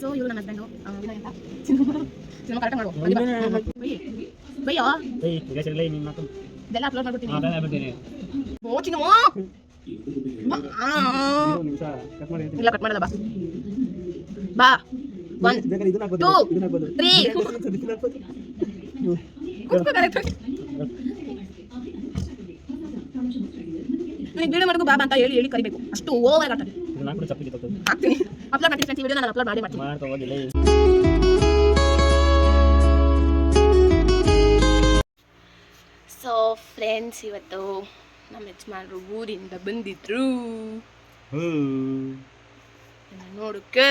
So ಇವ್ರು ನನ್ನ husband Vinay ಅಂತ ಸಿನಿಮಾ ಕರೆಕ್ಟ್ ಇದೆಲ್ಲ ಅಪ್ಲೋಡ್ ಮಾಡ್ಬಿಡ್ತೀನಿ ಓ ಇಲ್ಲ ಕಟ್ ಮಾಡಲ್ಲ ಬಾ. ಬಾ. ಒನ್ ಟೂ ತ್ರೀ ಬಾಬಾ ಅಂತ ಹೇಳಿ ಹೇಳಿ ಕರಿಬೇಕು. ಅಷ್ಟು ಓವರ್ ಆಟ ಇದನ್ನ ಕೂಡ ಚಪ್ಪಲಿ ತಗೊಂಡು ಹಾಕ್ತೀನಿ ಅಪ್ಲೋಡ್ ಮಾಡ್ತೀನಿ ಫ್ರೆಂಡ್ಸ್ ವಿಡಿಯೋ ನಾನು ಅಪ್ಲೋಡ್ ಮಾಡಿ ಮಾಡ್ತೀನಿ ಮಾಡ್ತಾ ಹೋಗಿಲ್ಲ ಸೊ ಫ್ರೆಂಡ್ಸ್ ಇವತ್ತು ನಮ್ಮ ಯಜಮಾನರು ಊರಿಂದ ಬಂದಿದ್ರು. ನೋಡಕ್ಕೆ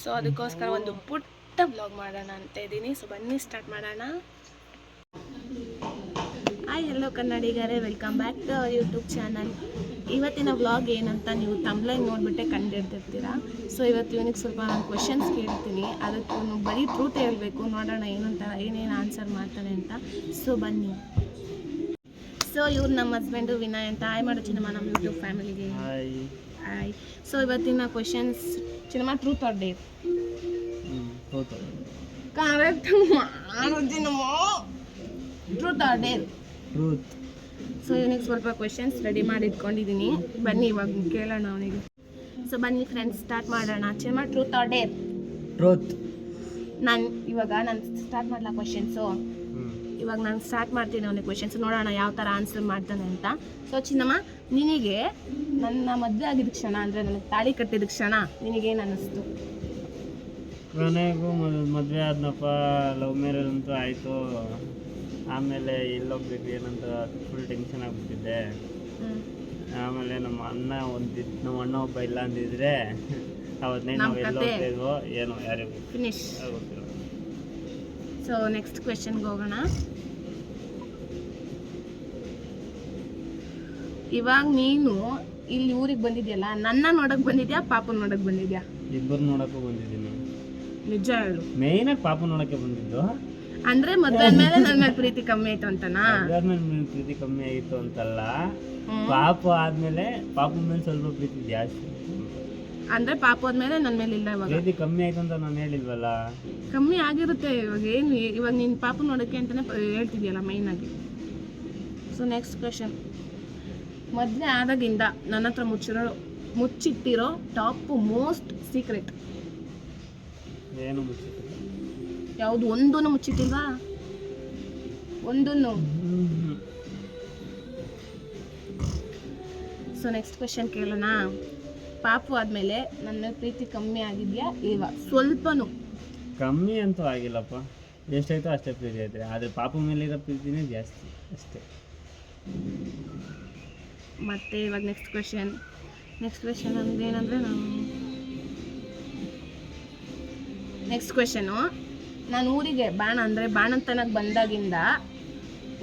ಸೊ ಅದಕ್ಕೋಸ್ಕರ ಒಂದು ಪುಟ್ಟ ಬ್ಲಾಗ್ ಮಾಡೋಣ ಅಂತ ಇದ್ದೀನಿ. ಸೊ ಬನ್ನಿ ಸ್ಟಾರ್ಟ್ ಮಾಡೋಣ. Hi hello ಕನ್ನಡಿಗರೇ. Welcome back to our YouTube channel ಇವತ್ತಿನ ವ್ಲಾಗ್ ಏನಂತ ನೀವು ತಮ್ಲೈನ್ ನೋಡಿಬಿಟ್ಟೆ ಕಂಡಿರ್ತಿರ್ತೀರಾ ಸೊ ಇವತ್ತು ಇವನಿಗೆ ಸ್ವಲ್ಪ ನಾನು ಕ್ವಶನ್ಸ್ ಕೇಳ್ತೀನಿ. ಅದಕ್ಕೆ ಇವನು ಬರೀ ಟ್ರೂತ್ ಹೇಳಬೇಕು. ನೋಡೋಣ ಏನಂತ ಏನೇನು ಆನ್ಸರ್ ಮಾಡ್ತಾರೆ ಅಂತ. ಸೊ ಬನ್ನಿ. ಸೊ ಇವ್ರು ನಮ್ಮ ಹಸ್ಬೆಂಡು ವಿನಯ್ ಅಂತ. ಹಾಯ್ ಮಾಡೋ ಚಿನ್ನಮ್ಮ ನಮ್ಮ ಯೂಟ್ಯೂಬ್ ಫ್ಯಾಮಿಲಿಗೆ ಹಾಯ್ ಸೊ ಇವತ್ತಿನ questions Chinnamma truth or dare correct ಮಾಡು Chinnamma. Truth or dare truth so ಇವನಿಗೆ ಸ್ವಲ್ಪ ಕ್ವೆಶನ್ಸ್ ರೆಡಿ ಮಾಡಿ ಇಟ್ಕೊಂಡಿದ್ದೀನಿ ಬನ್ನಿ ಇವಾಗ ಕೇಳೋಣ ಅವನಿಗೆ. ಸೊ ಬನ್ನಿ ಫ್ರೆಂಡ್ಸ್ ಸ್ಟಾರ್ಟ್ ಮಾಡೋಣ. Chinnamma truth or dare truth ನಾನು ಇವಾಗ ನಾನು ಸ್ಟಾರ್ಟ್ ಮಾಡಲ ಕ್ವೆಶನ್ಸು ಇವಾಗ ನಾನು ಸ್ಟಾರ್ಟ್ ಮಾಡ್ತೀನಿ ಅವನಿಗೆ ಕ್ವೆಶನ್ಸ್ ನೋಡೋಣ ಯಾವ ಥರ ಆನ್ಸರ್ ಮಾಡ್ತಾನೆ ಅಂತ. ಸೊ ಚಿನ್ನಮ್ಮ ನಿನಗೆ ನನ್ನ ಮದುವೆ ಆಗಿದ್ದ ಕ್ಷಣ ಅಂದರೆ ನನಗೆ ತಾಳಿ ಕಟ್ಟಿದ ಕ್ಷಣ ನಿನಗೇನು ಅನ್ನಿಸ್ತು? ಕೊನೆಗೂ ಮದುವೆ ಆದ್ನಪ್ಪ ಲವ್ ಮ್ಯಾರೇಜ್ ಅಂತೂ ಆಯಿತು. ಆಮೇಲೆ ಎಲ್ಲೋಗ್ಬೇಕು ಏನಂತ ಫುಲ್ ಟೆನ್ಷನ್ ಆಗ್ಬಿಟ್ಟಿದ್ದೆ. ಆಮೇಲೆ ನಮ್ಮ ಅಣ್ಣ ಒಂದಿದ್ ನಮ್ಮ ಅಣ್ಣ ಒಬ್ಬ ಇಲ್ಲ ಅಂದಿದ್ರೆ ಅವತ್ತೇ ನಾವು ಎಲ್ಲ ಹೋಗ್ತೇವೋ ಏನೋ ಯಾರಿಗೂ ಫಿನಿಶ್ ಸೊ ನೆಕ್ಸ್ಟ್ ಕ್ವೆಶನ್ಗೆ ಹೋಗೋಣ. ಇವಾಗ ನೀನು ಇಲ್ಲಿ ಊರಿಗೆ ಬಂದಿದ್ಯಲ್ಲ ನನ್ನ ನೋಡಕ್ ಬಂದಿದ್ಯಾ ಪಾಪ ನೋಡಕ್ ಬಂದಿದ್ಯಾ? ಇಬ್ಬರು ನೋಡಕ್ಕೂ ಬಂದಿದ್ದೀನಿ. ನಿಜ ಹೇಳು. ಮೇಯ್ನಾಗಿ ಪಾಪ ನೋಡಕ್ಕೆ ಬಂದಿದ್ದು. ಅಂದ್ರೆ ಮದ್ವೆ ಮೇಲೆ ನನ್ನ ಮೇಲೆ ಪ್ರೀತಿ ಕಮ್ಮಿ ಆಯ್ತು ಅಂತನಾ? ನಿಮ್ಗೆ ಪ್ರೀತಿ ಕಮ್ಮಿ ಆಯ್ತು ಅಂತಲ್ಲ. ಪಾಪ ಆದ್ಮೇಲೆ ಪಾಪ ಮೇಲೆ ಸ್ವಲ್ಪ ಪ್ರೀತಿ ಜಾಸ್ತಿ ಅಂದ್ರೆ ಪಾಪ ಆದ್ಮೇಲೆ ನನ್ನ ಮೇಲೆ ಇಲ್ಲ ಇವಾಗ? ಪ್ರೀತಿ ಕಮ್ಮಿ ಆಯ್ತು ಅಂತ ನಾನು ಹೇಳಿಲ್ವಲ್ಲ? ಕಮ್ಮಿ ಆಗಿರುತ್ತೆ ಇವಾಗ ಏನು ಇವಾಗ ನೀನು ಪಾಪ ನೋಡಕ್ಕೆ ಅಂತಾನೆ ಹೇಳ್ತಿದ್ಯಲ್ಲ ಮೈನ್ ಆಗಿ. ಸೊ ನೆಕ್ಸ್ಟ್ ಕ್ವೆಶನ್ ಮದ್ವೆ ಆದಾಗಿಂದ ನನ್ನ ಹತ್ರ ಮುಚ್ಚಿರೋ ಮುಚ್ಚಿಟ್ಟಿರೋ ಟಾಪ್ ಮೋಸ್ಟ್ ಸೀಕ್ರೆಟ್ ಏನು ಮುಚ್ಚಿತ್ತು ಯಾವುದು ಒಂದೂ ಮುಚ್ಚಿಟ್ಟಿಲ್ವಾ? ಒಂದನ್ನು. ಸೊ ನೆಕ್ಸ್ಟ್ ಕ್ವೆಶನ್ ಕೇಳೋಣ. ಪಾಪು ಆದಮೇಲೆ ನನ್ನ ಪ್ರೀತಿ ಕಮ್ಮಿ ಆಗಿದೆಯಾ ಇಲ್ವಾ? ಸ್ವಲ್ಪನೂ. ಕಮ್ಮಿ ಅಂತೂ ಆಗಿಲ್ಲಪ್ಪ. ಎಷ್ಟಾಯ್ತೋ ಅಷ್ಟೇ ಪ್ರೀತಿ ಐತೆ. ಆದರೆ ಪಾಪು ಮೇಲಿರೋ ಪ್ರೀತಿನೇ ಜಾಸ್ತಿ ಅಷ್ಟೇ. ಮತ್ತೆ ಇವಾಗ ನೆಕ್ಸ್ಟ್ ಕ್ವೆಶನ್ ನೆಕ್ಸ್ಟ್ ಕ್ವೆಶನ್ ಅಂದ್ರೆ ಏನಂದ್ರೆ ನಾನು ನೆಕ್ಸ್ಟ್ ಕ್ವೆಶನು ನಾನು ಊರಿಗೆ ಬಾಣ ಅಂದರೆ ಬಾಣಂತನಕ್ಕೆ ಬಂದಾಗಿಂದ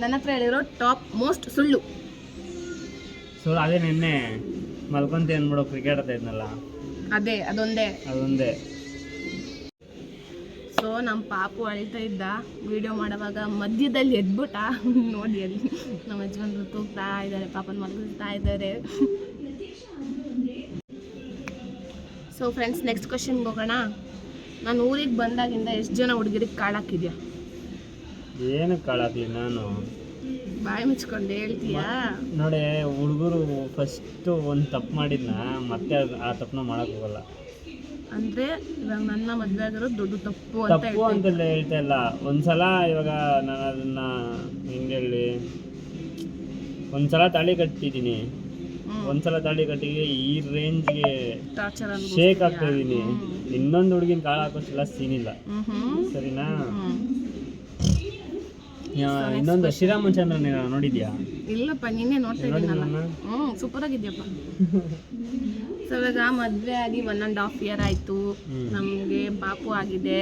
ನನ್ನ ಹತ್ರ ಹೇಳಿರೋ ಟಾಪ್ ಮೋಸ್ಟ್ ಸುಳ್ಳು. ಸುಳ್ಳು ಅದೇ ನಿನ್ನೆ ಮಲ್ಕೊಂತ ಅಂದ್ಬಿಡೋ ಕ್ರಿಕೆಟ್ ಆಡ್ತಾ ಇದ್ನಲ್ಲ? ಅದೇ ಅದೊಂದೇ. ಅದೊಂದೇ. ಸೊ ನಮ್ಮ ಪಾಪು ಅಳಿತಾ ಇದ್ದ. ವಿಡಿಯೋ ಮಾಡುವಾಗ ಮಧ್ಯದಲ್ಲಿ ಎದ್ಬಿಟ್ಟ. ನೋಡಿ ಅಲ್ಲಿ ನಮ್ಮ ಯಜಮಾನ್ರು ತೂಗ್ತಾ ಇದ್ದಾರೆ ಪಾಪನ ಮಲಗಿಸ್ತಾ ಇದ್ದಾರೆ. ಸೊ ಫ್ರೆಂಡ್ಸ್ ನೆಕ್ಸ್ಟ್ ಕ್ವಶನ್ಗೆ ಹೋಗೋಣ. ನಾನು ಊರಿಗೆ ಬಂದಾಗಿಂದ ಎಷ್ಟು ಜನ ಹುಡುಗಿರಿಗೆ ಕಾಳಾಕಿದ್ಯಾ? ಏನು ಕಾಳಾಕ್ಲಿ ನಾನು? ಬಾಯಿ ಮುಚ್ಕೊಂಡು ಹೇಳ್ತೀಯಾ? ನೋಡಿ ಹುಡುಗರು ಫಸ್ಟು ಒಂದು ತಪ್ಪು ಮಾಡಿದ್ನ ಮತ್ತೆ ಅದ್- ಆ ತಪ್ಪನ್ನ ಮಾಡಕ್ ಹೋಗಲ್ಲ. ಅಂದ್ರೆ ಇವಾಗ ನನ್ನ ಮದ್ವೆ ಆಗಿರೋ ದೊಡ್ಡ ತಪ್ಪು ಅಂತ ತಪ್ಪು ಹೇಳ್ತೀನಿ ಅಂತೆಲ್ಲ ಹೇಳ್ತಾ ಇಲ್ಲ. ಒಂದ್ಸಲ ಇವಾಗ ನಾನು ಅದನ್ನ ಹೆಂಗೆ ಹೇಳಿ ಒಂದ್ಸಲ ತಾಳಿ ಕಟ್ಟಿದ್ದೀನಿ. ಒಂದ್ಸಲ ತಾಳಿ ಕಟ್ಟಿಗೆ ಈ ರೇಂಜ್ಗೆ ಶೇಕ್ ಆಗ್ತಾ ಇದೀನಿ. ಇನ್ನೊಂದು ಹುಡುಗಿನ ಕಾಳು ಹಾಕೋಷ್ಟೆಲ್ಲ ಸೀನ್ ಇಲ್ಲ. ಸರಿನಾ? ಇನ್ನೊಂದು ಶ್ರೀರಾಮಚಂದ್ರನ್ ನೋಡಿದ್ಯಾ? ಇಲ್ಲಪ್ಪ ನಿನ್ನೆ ನೋಡ್ತಾ? ಸೂಪರ್ ಆಗಿದ್ಯಪ್ಪ. ಸೊ ಇವಾಗ ಮದುವೆ ಆಗಿ ಒನ್ ಆ್ಯಂಡ್ ಹಾಫ್ ಇಯರ್ ಆಯಿತು. ನಮ್ಗೆ ನಮಗೆ ಪಾಪು ಆಗಿದೆ.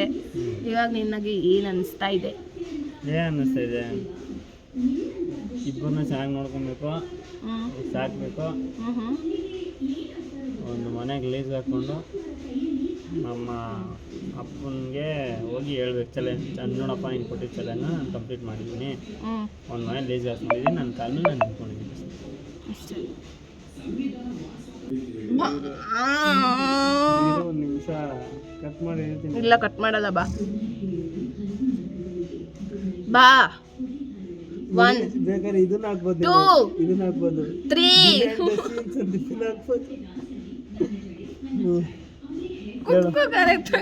ಇವಾಗ ನಿನ್ನಗೆ ಏನು ಅನಿಸ್ತಾ ಇದೆ? ಏನ್ ಅನಿಸ್ತಾ ಇದೆ? ಇಬ್ಬರನ್ನ ಚೆನ್ನಾಗಿ ನೋಡ್ಕೊಬೇಕು ಸಾಕ್ಬೇಕು. ಒಂದು ಮನೆಗೆ ಲೀಸ್ ಹಾಕ್ಕೊಂಡು ನಮ್ಮ ಅಪ್ಪನಿಗೆ ಹೋಗಿ ಹೇಳ್ಬೇಕು ಚಲೆ ಚೆನ್ನ ನೋಡಪ್ಪ ಹಿಂಗೆ ಕೊಟ್ಟಿದ್ದ ಚಲೆನ ನಾನು ಕಂಪ್ಲೀಟ್ ಮಾಡಿದ್ದೀನಿ. ಒಂದು ಮನೆ ಲೀಸ್ ಹಾಕ್ಕೊಂಡಿದ್ದೀನಿ ನನ್ನ ಕಾಲು ನಾನು ನಿಂತ್ಕೊಂಡಿದ್ದೀನಿ. ಒಂದು ನಿಮಿಷ ಕಟ್ ಮಾಡಿ ಹೇಳ್ತೀನಿ. ಇಲ್ಲ ಕಟ್ ಮಾಡಲ್ಲ ಬಾ. ಬಾ. ಒನ್ ಬೇಕಾದ್ರೆ ಇದನ್ನ ಹಾಕ್ಬೋದು ಟೂ ಇದನ್ನ ಹಾಕ್ಬೋದು. ತ್ರೀ ಇದನ್ನ ಹಾಕ್ಬೋದು. ಕುತ್ಕೋ ಕರೆಕ್ಟ್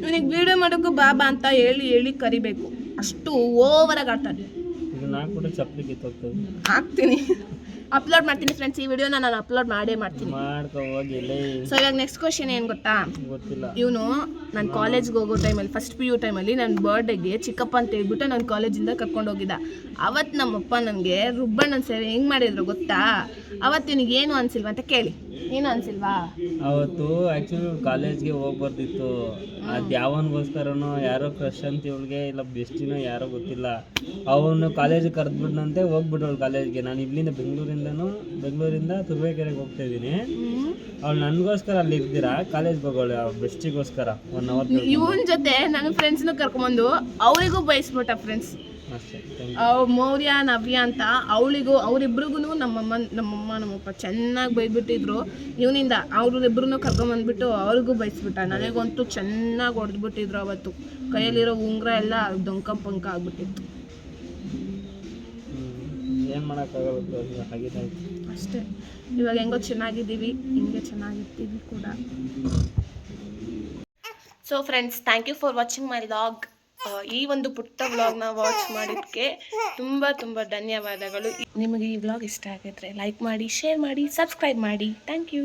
ಇವನಿಗೆ ವಿಡಿಯೋ ಮಾಡೋಕ್ಕೂ ಬಾಬಾ ಅಂತ ಹೇಳಿ ಹೇಳಿ ಕರಿಬೇಕು. ಅಷ್ಟು ಓವರಾಗಿ ಆಡ್ತಾನೆ. ಹಾಕ್ಬಿಟ್ಟು ಚಪ್ಪಲಿ ಕಿತ್ತೋಗ್ತದೆ. ಹಾಕ್ತೀನಿ. ಅಪ್ಲೋಡ್ ಮಾಡ್ತೀನಿ ಫ್ರೆಂಡ್ಸ್ ಈ ವಿಡಿಯೋನ ನಾನು ಅಪ್ಲೋಡ್ ಮಾಡೇ ಮಾಡ್ತೀನಿ. ಮಾಡ್ಕೊ ಹೋಗಿ ಎಲ್ಲೇ ಸೊ ಇವಾಗ ನೆಕ್ಸ್ಟ್ ಕ್ವಶನ್ ಏನು ಗೊತ್ತಾ? ಗೊತ್ತಿಲ್ಲ. ಇವನು ನಾನು ಕಾಲೇಜ್ಗೆ ಹೋಗೋ ಟೈಮಲ್ಲಿ ಫಸ್ಟ್ ಪಿ ಯು ಟೈಮಲ್ಲಿ ನನ್ನ ಬರ್ಡೇಗೆ ಚಿಕ್ಕಪ್ಪ ಅಂತ ಹೇಳ್ಬಿಟ್ಟು ನಾನು ಕಾಲೇಜಿಂದ ಕರ್ಕೊಂಡು ಹೋಗಿದ್ದ. ಅವತ್ತು ನಮ್ಮಪ್ಪ ನನಗೆ ರುಬ್ಬಣ್ಣನ ಸೇವೆ ಹೆಂಗೆ ಮಾಡಿದ್ರು ಗೊತ್ತಾ? ಅವತ್ತು ನಿನಗೆ ಏನು ಅನ್ಸಿಲ್ವಾ ಅಂತ ಕೇಳಿ. ಏನು ಅನ್ಸಿಲ್ವಾ? ಅವತ್ತು ಆ್ಯಕ್ಚುಲಿ ಕಾಲೇಜ್ಗೆ ಹೋಗ್ಬಾರ್ದಿತ್ತು ಅದು ಯಾವನಿಗೋಸ್ಕರನೋ ಯಾರೋ ಕ್ರಶ್ ಅಂತ ಇವಳಿಗೆ ಇಲ್ಲ ಬೆಸ್ಟಿನೋ ಯಾರೋ ಗೊತ್ತಿಲ್ಲ. ಅವನು ಕಾಲೇಜಿಗೆ ಕರೆದ್ಬಿಡ್ನಂತೆ ಹೋಗ್ಬಿಟ್ಟವಳು ಕಾಲೇಜ್ಗೆ ನಾನು ಇಲ್ಲಿಂದ ಬೆಂಗಳೂರಿಂದನೂ ಬೆಂಗಳೂರಿಂದ ತುರುವೇಕೆರೆಗೆ ಹೋಗ್ತಾ ಇದ್ದೀನಿ. ಅವಳು ನನಗೋಸ್ಕರ ಅಲ್ಲಿ ಇರ್ತೀರಾ? ಕಾಲೇಜ್ ಹೋಗೋಳು ಬೆಸ್ಟಿಗೋಸ್ಕರ ಒನ್ ಅವರ್ ಇವನ್ ಜೊತೆ ನನ್ನ ಫ್ರೆಂಡ್ಸ್ನು ಕರ್ಕೊಂಬಂದು ಅವರಿಗೂ ಬಯಸ್ಬಿಟ್ಟ ಫ್ರೆಂಡ್ಸ್ ಅಷ್ಟೇ you. ಮೌರ್ಯ ನವ್ಯ ಅಂತ ಅವಳಿಗೂ ಅವರಿಬ್ರಿಗೂ ನಮ್ಮಮ್ಮ ನಮ್ಮಮ್ಮ ನಮ್ಮಪ್ಪ ಚೆನ್ನಾಗಿ ಬೈದ್ಬಿಟ್ಟಿದ್ರು. ಇವನಿಂದ ಅವ್ರಿಬ್ರು ಕರ್ಕೊಂಬಂದ್ಬಿಟ್ಟು ಅವ್ರಿಗೂ ಬೈಸ್ಬಿಟ್ಟ. ನನಗಂತೂ ಚೆನ್ನಾಗಿ ಹೊಡೆದ್ಬಿಟ್ಟಿದ್ರು ಅವತ್ತು. ಕೈಯಲ್ಲಿರೋ ಉಂಗುರ ಎಲ್ಲ ದೊಂಕ ಪಂಕ ಆಗ್ಬಿಟ್ಟಿತ್ತು. ಏನ್ ಮಾಡೋಕ್ಕಾಗಲ್ಲ ಅಷ್ಟೇ. ಇವಾಗ ಹೆಂಗೋ ಚೆನ್ನಾಗಿದ್ದೀವಿ. ಹಿಂಗೆ ಚೆನ್ನಾಗಿರ್ತೀವಿ ಕೂಡ. So friends thank you for watching my log ಈ ಒಂದು ಪುಟ್ಟ ವ್ಲಾಗ್ನ ವಾಚ್ ಮಾಡಿದ್ದಕ್ಕೆ ತುಂಬ ತುಂಬ ಧನ್ಯವಾದಗಳು. ನಿಮಗೆ ಈ ವ್ಲಾಗ್ ಇಷ್ಟ ಆಗಿದ್ರೆ ಲೈಕ್ ಮಾಡಿ ಶೇರ್ ಮಾಡಿ ಸಬ್ಸ್ಕ್ರೈಬ್ ಮಾಡಿ. Thank you